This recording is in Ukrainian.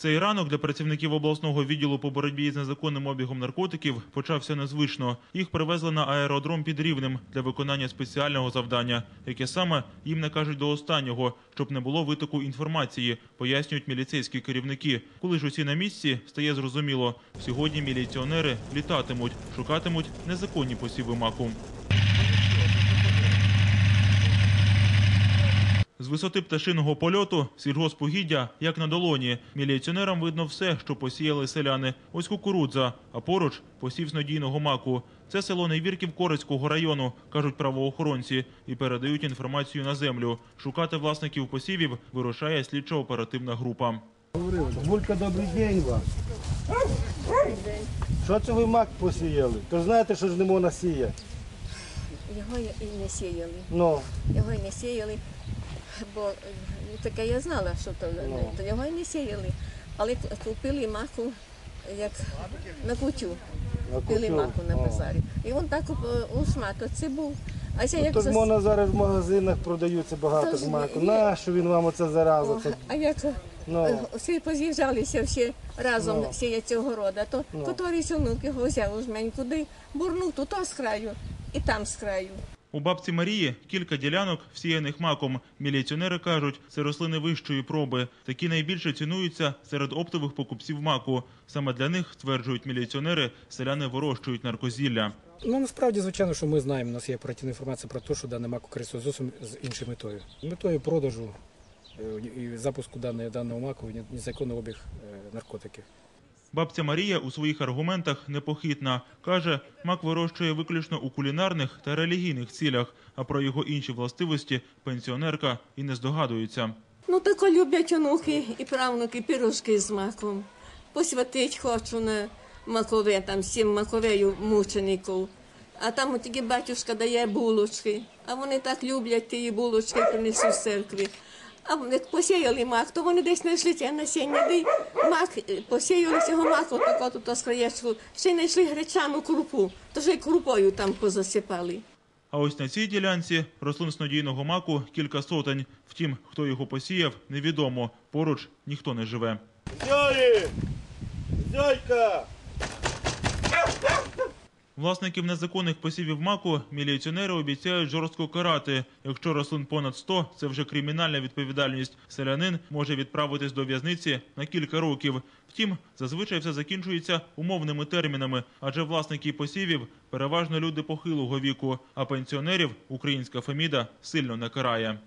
Цей ранок для працівників обласного відділу по боротьбі з незаконним обігом наркотиків почався незвично. Їх привезли на аеродром під Рівнем для виконання спеціального завдання, яке саме їм не кажуть до останнього, щоб не було витоку інформації, пояснюють міліцейські керівники. Коли ж усі на місці, стає зрозуміло. Сьогодні міліціонери літатимуть, шукатимуть незаконні посіви маку. З висоти пташиного польоту сільгоспугіддя як на долоні. Міліціонерам видно все, що посіяли селяни. Ось кукурудза, а поруч посів з надійного маку. Це село Невірків Корецького району, кажуть правоохоронці, і передають інформацію на землю. Шукати власників посівів вирушає слідчо-оперативна група. Булька, добрий день вам. Що це ви мак посіяли? То знаєте, що ж не можна сіяти. Його і не сіяли. Ну, Його і не сіяли, бо е, таке я знала, що то, Ну. то його і не сіяли. Але купили маку як на кутю. Купили маку на базарі. І він так е, у шмат оце був. А це як То зас- можна зараз в магазинах продаються багато То ж маку. є. Нащо він вам оце зараза? О, Це, А як ну, е, всі поз'їжджалися всі разом Ну. сіять цього роду, то Ну. котрийсь онук його взяв у жмень куди, бурнув тут з краю і там з краю. У бабці Марії кілька ділянок, всіяних маком. Міліціонери кажуть, це рослини вищої проби. Такі найбільше цінуються серед оптових покупців маку. Саме для них, стверджують міліціонери, селяни вирощують наркозілля. Ну насправді, звичайно, що ми знаємо, у нас є оперативна інформація про те, що дане мак користується зовсім з іншою метою. Метою продажу е, і запуску даного маку незаконний обіг е, наркотиків. Бабця Марія у своїх аргументах непохитна. Каже, мак вирощує виключно у кулінарних та релігійних цілях, а про його інші властивості пенсіонерка і не здогадується. Ну, тако люблять онуки і правнуки пірожки з маком. Посвятить хочу на макове, там сім маковею мучеників. А там тільки батюшка дає булочки. А вони так люблять ті булочки, принесуть з церкви. А вони посіяли мак, то вони десь знайшли це насіння, де мак, е, посіяли цього маку, тако тут з краєчку, ще й знайшли гречану крупу, то ж і крупою там позасипали. А ось на цій ділянці рослин снодійного маку кілька сотень. Втім, хто його посіяв, невідомо. Поруч ніхто не живе. Зьолі! Зьолька! Власників незаконних посівів маку міліціонери обіцяють жорстко карати. Якщо рослин понад 100, це вже кримінальна відповідальність. Селянин може відправитись до в'язниці на кілька років. Втім, зазвичай все закінчується умовними термінами, адже власники посівів переважно люди похилого віку, а пенсіонерів українська феміда сильно не карає.